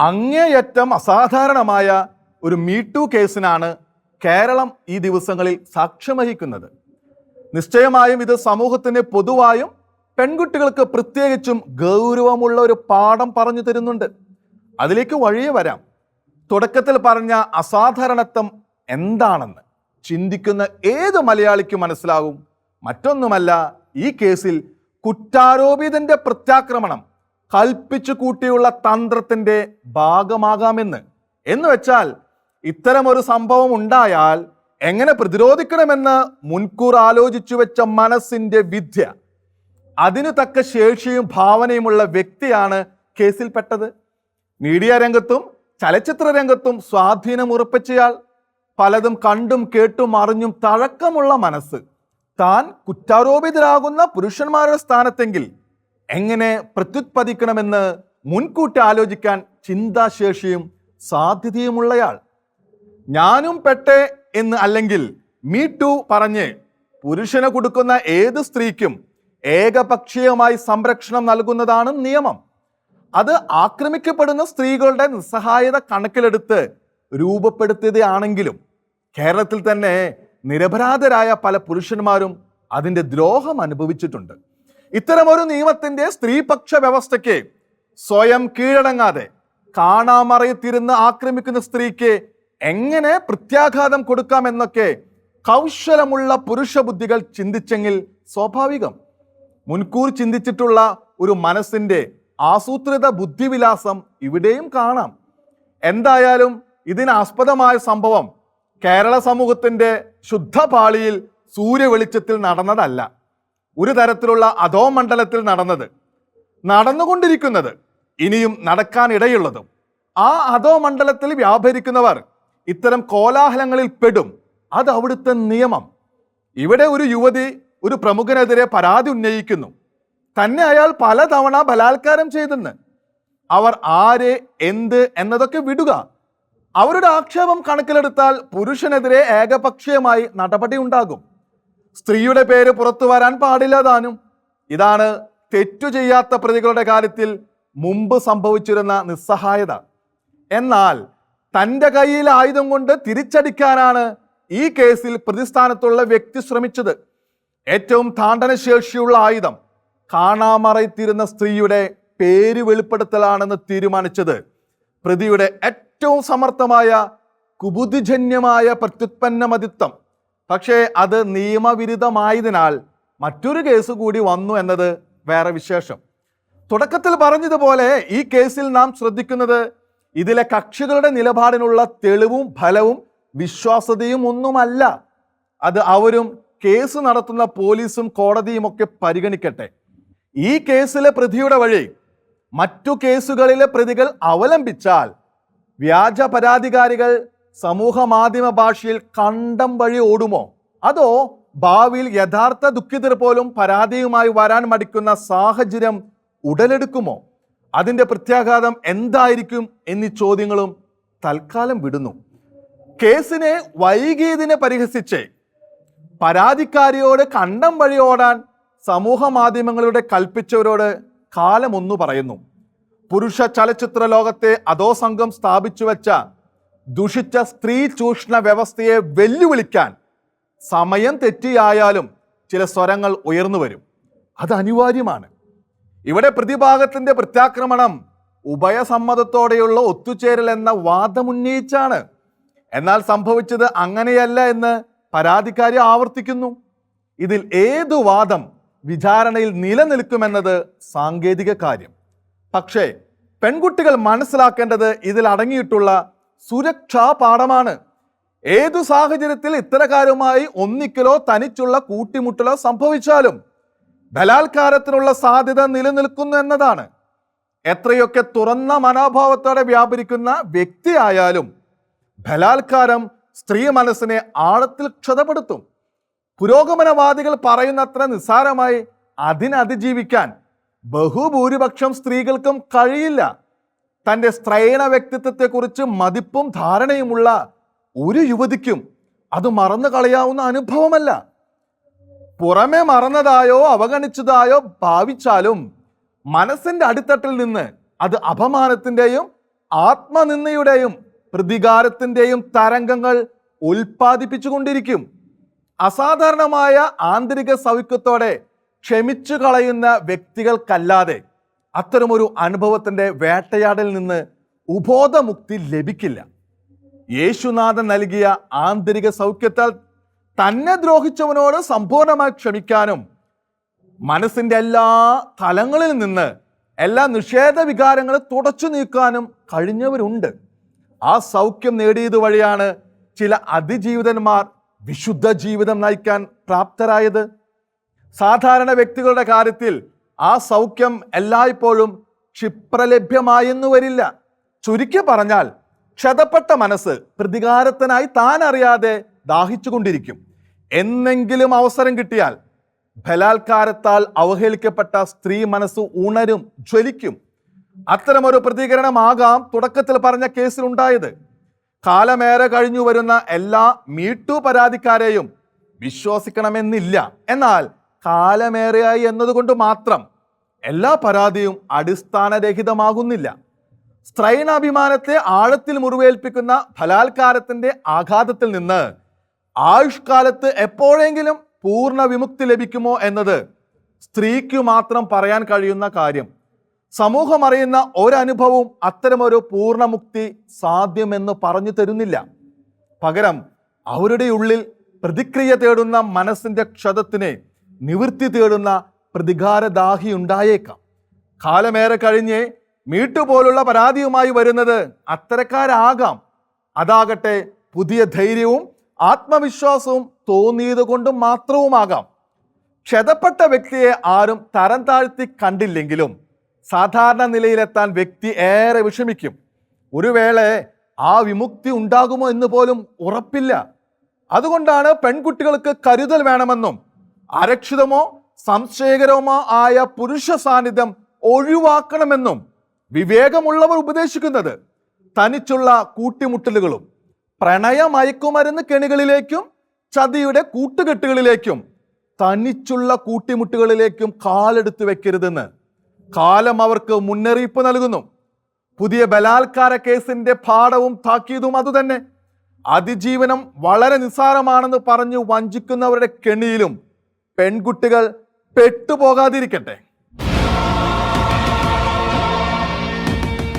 അങ്ങേയറ്റം അസാധാരണമായ ഒരു മീട്ടു കേസിനാണ് കേരളം ഈ ദിവസങ്ങളിൽ സാക്ഷ്യം വഹിക്കുന്നത്. നിശ്ചയമായും ഇത് സമൂഹത്തിന് പൊതുവായും പെൺകുട്ടികൾക്ക് പ്രത്യേകിച്ചും ഗൗരവമുള്ള ഒരു പാഠം പറഞ്ഞു തരുന്നുണ്ട്. അതിലേക്ക് വഴിയെ വരാം. തുടക്കത്തിൽ പറഞ്ഞ അസാധാരണത്വം എന്താണെന്ന് ചിന്തിക്കുന്ന ഏത് മലയാളിക്കും മനസ്സിലാകും? മറ്റൊന്നുമല്ല ഈ കേസിൽ കുറ്റാരോപിതന്റെ പ്രത്യാക്രമണം കൽപ്പിച്ചു കൂട്ടിയുള്ള തന്ത്രത്തിന്റെ ഭാഗമാകാമെന്ന്. എന്ന് വെച്ചാൽ ഇത്തരമൊരു സംഭവം ഉണ്ടായാൽ എങ്ങനെ പ്രതിരോധിക്കണമെന്ന് മുൻകൂർ ആലോചിച്ചു വെച്ച മനസ്സിന്റെ വിദ്യ അതിനു തക്ക ശേഷിയും ഭാവനയുമുള്ള വ്യക്തിയാണ് കേസിൽപ്പെട്ടത്. മീഡിയ രംഗത്തും ചലച്ചിത്ര രംഗത്തും സ്വാധീനം ഉറപ്പിച്ചയാൾ പലതും കണ്ടും കേട്ടും അറിഞ്ഞും തഴക്കമുള്ള മനസ്സ്. താൻ കുറ്റാരോപിതരാകുന്ന പുരുഷന്മാരുടെ സ്ഥാനത്തെങ്കിൽ എങ്ങനെ പ്രത്യുത്പദിക്കണമെന്ന് മുൻകൂട്ടി ആലോചിക്കാൻ ചിന്താശേഷിയും സാധ്യതയുമുള്ളയാൾ. ഞാനും പെട്ടെ എന്ന് അല്ലെങ്കിൽ മീ ടു പറഞ്ഞ് പുരുഷന് കൊടുക്കുന്ന ഏത് സ്ത്രീക്കും ഏകപക്ഷീയമായി സംരക്ഷണം നൽകുന്നതാണ് നിയമം. അത് ആക്രമിക്കപ്പെടുന്ന സ്ത്രീകളുടെ നിസ്സഹായത കണക്കിലെടുത്ത് രൂപപ്പെടുത്തിയതാണെങ്കിലും കേരളത്തിൽ തന്നെ നിരപരാധരായ പല പുരുഷന്മാരും അതിന്റെ ദ്രോഹം അനുഭവിച്ചിട്ടുണ്ട്. ഇത്തരമൊരു നിയമത്തിന്റെ സ്ത്രീപക്ഷ വ്യവസ്ഥയ്ക്ക് സ്വയം കീഴടങ്ങാതെ കാണാമറയത്തിരുന്ന് ആക്രമിക്കുന്ന സ്ത്രീക്ക് എങ്ങനെ പ്രത്യാഘാതം കൊടുക്കാമെന്നൊക്കെ കൗശലമുള്ള പുരുഷ ബുദ്ധികൾ ചിന്തിച്ചെങ്കിൽ സ്വാഭാവികം. മുൻകൂർ ചിന്തിച്ചിട്ടുള്ള ഒരു മനസ്സിന്റെ ആസൂത്രിത ബുദ്ധിവിലാസം ഇവിടെയും കാണാം. എന്തായാലും ഇതിനാസ്പദമായ സംഭവം കേരള സമൂഹത്തിന്റെ ശുദ്ധപാളിയിൽ സൂര്യവെളിച്ചത്തിൽ നടന്നതല്ല. ഒരു തരത്തിലുള്ള അധോമണ്ഡലത്തിൽ നടന്നത് നടന്നുകൊണ്ടിരിക്കുന്നത് ഇനിയും നടക്കാനിടയുള്ളതും ആ അധോമണ്ഡലത്തിൽ വ്യാപരിക്കുന്നവർ ഇത്തരം കോലാഹലങ്ങളിൽ പെടും. അത് അവിടുത്തെ നിയമം. ഇവിടെ ഒരു യുവതി ഒരു പ്രമുഖനെതിരെ പരാതി ഉന്നയിക്കുന്നു. തന്നെ അയാൾ പലതവണ ബലാത്കാരം ചെയ്തെന്ന്. അവർ ആരെ എന്ത് എന്നതൊക്കെ വിടുക. അവരുടെ ആക്ഷേപം കണക്കിലെടുത്താൽ പുരുഷനെതിരെ ഏകപക്ഷീയമായി നടപടി ഉണ്ടാകും. സ്ത്രീയുടെ പേര് പുറത്തു വരാൻ പാടില്ല താനും. ഇതാണ് തെറ്റു ചെയ്യാത്ത പ്രതികളുടെ കാര്യത്തിൽ മുമ്പ് സംഭവിച്ചിരുന്ന നിസ്സഹായത. എന്നാൽ തന്റെ കയ്യിൽ ആയുധം കൊണ്ട് തിരിച്ചടിക്കാനാണ് ഈ കേസിൽ പ്രതിസ്ഥാനത്തുള്ള വ്യക്തി ശ്രമിച്ചത്. ഏറ്റവും താണ്ടനശേഷിയുള്ള ആയുധം കാണാമറയത്തിരുന്ന സ്ത്രീയുടെ പേര് വെളിപ്പെടുത്തലാണെന്ന് തീരുമാനിച്ചത് പ്രതിയുടെ ഏറ്റവും സമർത്ഥമായ കുബുദ്ധിജന്യമായ പ്രത്യുത്പന്നമതിത്വം. പക്ഷേ അത് നിയമവിരുദ്ധമായതിനാൽ മറ്റൊരു കേസ് കൂടി വന്നു എന്നത് വേറെ വിശേഷം. തുടക്കത്തിൽ പറഞ്ഞതുപോലെ ഈ കേസിൽ നാം ശ്രദ്ധിക്കുന്നത് ഇതിലെ കക്ഷികളുടെ നിലപാടിനുള്ള തെളിവും ഫലവും വിശ്വാസ്യതയും ഒന്നുമല്ല. അത് അവരും കേസ് നടത്തുന്ന പോലീസും കോടതിയും ഒക്കെ പരിഗണിക്കട്ടെ. ഈ കേസിലെ പ്രതിയുടെ വഴി മറ്റു കേസുകളിലെ പ്രതികൾ അവലംബിച്ചാൽ വ്യാജ പരാതികാരികൾ സമൂഹ മാധ്യമ ഭാഷയിൽ കണ്ടം വഴി ഓടുമോ? അതോ ഭാവിയിൽ യഥാർത്ഥ ദുഃഖിതർ പോലും പരാതിയുമായി വരാൻ മടിക്കുന്ന സാഹചര്യം ഉടലെടുക്കുമോ? അതിന്റെ പ്രത്യാഘാതം എന്തായിരിക്കും എന്നീ ചോദ്യങ്ങളും തൽക്കാലം വിടുന്നു. കേസിനെ വൈകിയതിനെ പരിഹസിച്ച് പരാതിക്കാരിയോട് കണ്ടം വഴി ഓടാൻ സമൂഹ മാധ്യമങ്ങളുടെ കൽപ്പിച്ചവരോട് കാലമൊന്നു പറയുന്നു. പുരുഷ ചലച്ചിത്ര ലോകത്തെ അധോസംഘം സ്ഥാപിച്ചു വെച്ച ദുഷിച്ച സ്ത്രീ ചൂഷണ വ്യവസ്ഥയെ വെല്ലുവിളിക്കാൻ സമയം തെറ്റിയായാലും ചില സ്വരങ്ങൾ ഉയർന്നു വരും. അത് അനിവാര്യമാണ്. ഇവിടെ പ്രതിഭാഗത്തിന്റെ പ്രത്യാക്രമണം ഉഭയസമ്മതത്തോടെയുള്ള ഒത്തുചേരൽ എന്ന വാദമുന്നയിച്ചാണ് എന്നാൽ സംഭവിച്ചത് അങ്ങനെയല്ല എന്ന് പരാതിക്കാരി ആവർത്തിക്കുന്നു. ഇതിൽ ഏതു വാദം വിചാരണയിൽ നിലനിൽക്കുമെന്നത് സാങ്കേതിക കാര്യം. പക്ഷേ പെൺകുട്ടികൾ മനസ്സിലാക്കേണ്ടത് ഇതിൽ അടങ്ങിയിട്ടുള്ള സുരക്ഷാ പാഠമാണ്. ഏതു സാഹചര്യത്തിൽ ഇത്തരക്കാരുമായി ഒന്നിക്കലോ തനിച്ചുള്ള കൂട്ടിമുട്ടലോ സംഭവിച്ചാലും ബലാത്കാരത്തിനുള്ള സാധ്യത നിലനിൽക്കുന്നു എന്നതാണ്. എത്രയൊക്കെ തുറന്ന മനോഭാവത്തോടെ വ്യാപരിക്കുന്ന വ്യക്തിയായാലും ബലാത്കാരം സ്ത്രീ മനസ്സിനെ ആഴത്തിൽ ക്ഷതപ്പെടുത്തും. പുരോഗമനവാദികൾ പറയുന്നത്ര നിസ്സാരമായി അതിനതിജീവിക്കാൻ ബഹുഭൂരിപക്ഷം സ്ത്രീകൾക്കും കഴിയില്ല. തന്റെ സ്ത്രൈണ വ്യക്തിത്വത്തെക്കുറിച്ച് മതിപ്പും ധാരണയുമുള്ള ഒരു യുവതിക്കും അത് മറന്നു കളയാവുന്ന അനുഭവമല്ല. പുറമെ മറന്നതായോ അവഗണിച്ചതായോ ഭാവിച്ചാലും മനസ്സിന്റെ അടിത്തട്ടിൽ നിന്ന് അത് അപമാനത്തിന്റെയും ആത്മനിന്ദയുടെയും പ്രതികാരത്തിന്റെയും തരംഗങ്ങൾ ഉൽപ്പാദിപ്പിച്ചുകൊണ്ടിരിക്കും. അസാധാരണമായ ആന്തരിക സൗഖ്യത്തോടെ ക്ഷമിച്ചു കളയുന്ന വ്യക്തികൾക്കല്ലാതെ അത്തരമൊരു അനുഭവത്തിന്റെ വേട്ടയാടൽ നിന്ന് ഉബോധമുക്തി ലഭിക്കില്ല. യേശുനാഥൻ നൽകിയ ആന്തരിക സൗഖ്യത്താൽ തന്നെ ദ്രോഹിച്ചവനോട് സമ്പൂർണമായി ക്ഷമിക്കാനും മനസ്സിന്റെ എല്ലാ തലങ്ങളിൽ നിന്ന് എല്ലാ നിഷേധ വികാരങ്ങളും തുടച്ചു നീക്കാനും കഴിഞ്ഞവരുണ്ട്. ആ സൗഖ്യം നേടിയത് വഴിയാണ് ചില അതിജീവിതന്മാർ വിശുദ്ധ ജീവിതം നയിക്കാൻ പ്രാപ്തരായത്. സാധാരണ വ്യക്തികളുടെ കാര്യത്തിൽ ആ സൗഖ്യം എല്ലായ്പ്പോഴും ക്ഷിപ്രലഭ്യമായെന്നു വരില്ല. ചുരുക്കി പറഞ്ഞാൽ ക്ഷതപ്പെട്ട മനസ്സ് പ്രതികാരത്തിനായി താൻ അറിയാതെ ദാഹിച്ചുകൊണ്ടിരിക്കും. എന്നെങ്കിലും അവസരം കിട്ടിയാൽ ബലാത്കാരത്താൽ അവഹേളിക്കപ്പെട്ട സ്ത്രീ മനസ്സ് ഉണരും ജ്വലിക്കും. അത്തരമൊരു പ്രതികരണമാകാം തുടക്കത്തിൽ പറഞ്ഞ കേസിൽ ഉണ്ടായത് കാലമേറെ കഴിഞ്ഞു വരുന്ന എല്ലാ മീട്ടു പരാതിക്കാരെയും വിശ്വസിക്കണമെന്നില്ല. എന്നാൽ കാലമേറെയായി എന്നതുകൊണ്ട് മാത്രം എല്ലാ പരാതിയും അടിസ്ഥാനരഹിതമാകുന്നില്ല. സ്ത്രൈണാഭിമാനത്തെ ആഴത്തിൽ മുറിവേൽപ്പിക്കുന്ന ഫലാൽക്കാരത്തിന്റെ ആഘാതത്തിൽ നിന്ന് ആയുഷ്കാലത്ത് എപ്പോഴെങ്കിലും പൂർണ വിമുക്തി ലഭിക്കുമോ എന്നത് സ്ത്രീക്ക് മാത്രം പറയാൻ കഴിയുന്ന കാര്യം. സമൂഹം അറിയുന്ന ഒരനുഭവവും അത്തരമൊരു പൂർണമുക്തി സാധ്യമെന്ന് പറഞ്ഞു തരുന്നില്ല. പകരം അവരുടെ ഉള്ളിൽ പ്രതിക്രിയ തേടുന്ന മനസ്സിന്റെ ക്ഷതത്തിനെ നിവൃത്തി തേടുന്ന പ്രതികാരദാഹി ഉണ്ടായേക്കാം. കാലമേറെ കഴിഞ്ഞ് മീട്ടുപോലുള്ള പരാതിയുമായി വരുന്നത് അത്തരക്കാരാകാം. അതാകട്ടെ പുതിയ ധൈര്യവും ആത്മവിശ്വാസവും തോന്നിയത് കൊണ്ടും മാത്രവുമാകാം. ക്ഷതപ്പെട്ട വ്യക്തിയെ ആരും തരം താഴ്ത്തി കണ്ടില്ലെങ്കിലും സാധാരണ നിലയിലെത്താൻ വ്യക്തി ഏറെ വിഷമിക്കും. ഒരു വേള ആ വിമുക്തി ഉണ്ടാകുമോ എന്ന് പോലും ഉറപ്പില്ല. അതുകൊണ്ടാണ് പെൺകുട്ടികൾക്ക് കരുതൽ വേണമെന്നും അരക്ഷിതമോ സംശയകരമോ ആയ പുരുഷ സാന്നിധ്യം ഒഴിവാക്കണമെന്നും വിവേകമുള്ളവർ ഉപദേശിക്കുന്നത് തനിച്ചുള്ള കൂട്ടിമുട്ടലുകളും പ്രണയ മയക്കുമരുന്ന് കെണികളിലേക്കും ചതിയുടെ കൂട്ടുകെട്ടുകളിലേക്കും തനിച്ചുള്ള കൂട്ടിമുട്ടുകളിലേക്കും കാലെടുത്ത് വെക്കരുതെന്ന് കാലം അവർക്ക് മുന്നറിയിപ്പ് നൽകുന്നു. പുതിയ ബലാത്കാര കേസിന്റെ പാഠവും താക്കീതും അതുതന്നെ. അതിജീവനം വളരെ നിസ്സാരമാണെന്ന് പറഞ്ഞു വഞ്ചിക്കുന്നവരുടെ കെണിയിലും പെൺകുട്ടികൾ പെട്ടുപോകാതിരിക്കട്ടെ.